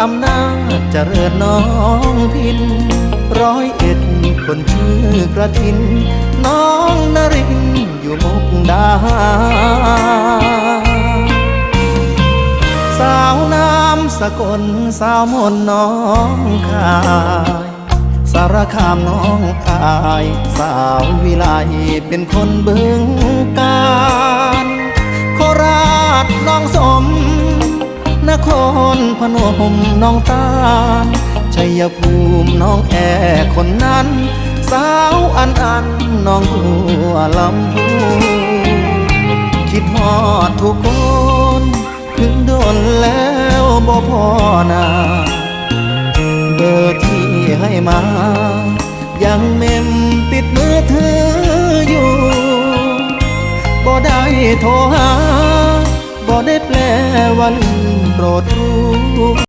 อำนาจเจริญน้องพิน ร้อยเอ็ดคนชื่อกระทิน น้องนรินอยู่มุกดา สาวน้ำสกลสาวมนน้องคาย สารคามน้องอาย สาววิไลเป็นคนบึงการ โคราชน้องส ครพนมน้องตาลชัยภูมิน้องแอคนนั้น สาวอันอันน้องบัวลำพูคิดฮอดทุกคนถึงโดนแล้วบ่พอหนาเบอร์ที่ให้มา ยังเมมติดมือถืออยู่บ่ได้โทรหาบ่ได้แปลว่าลืม โปรดรู้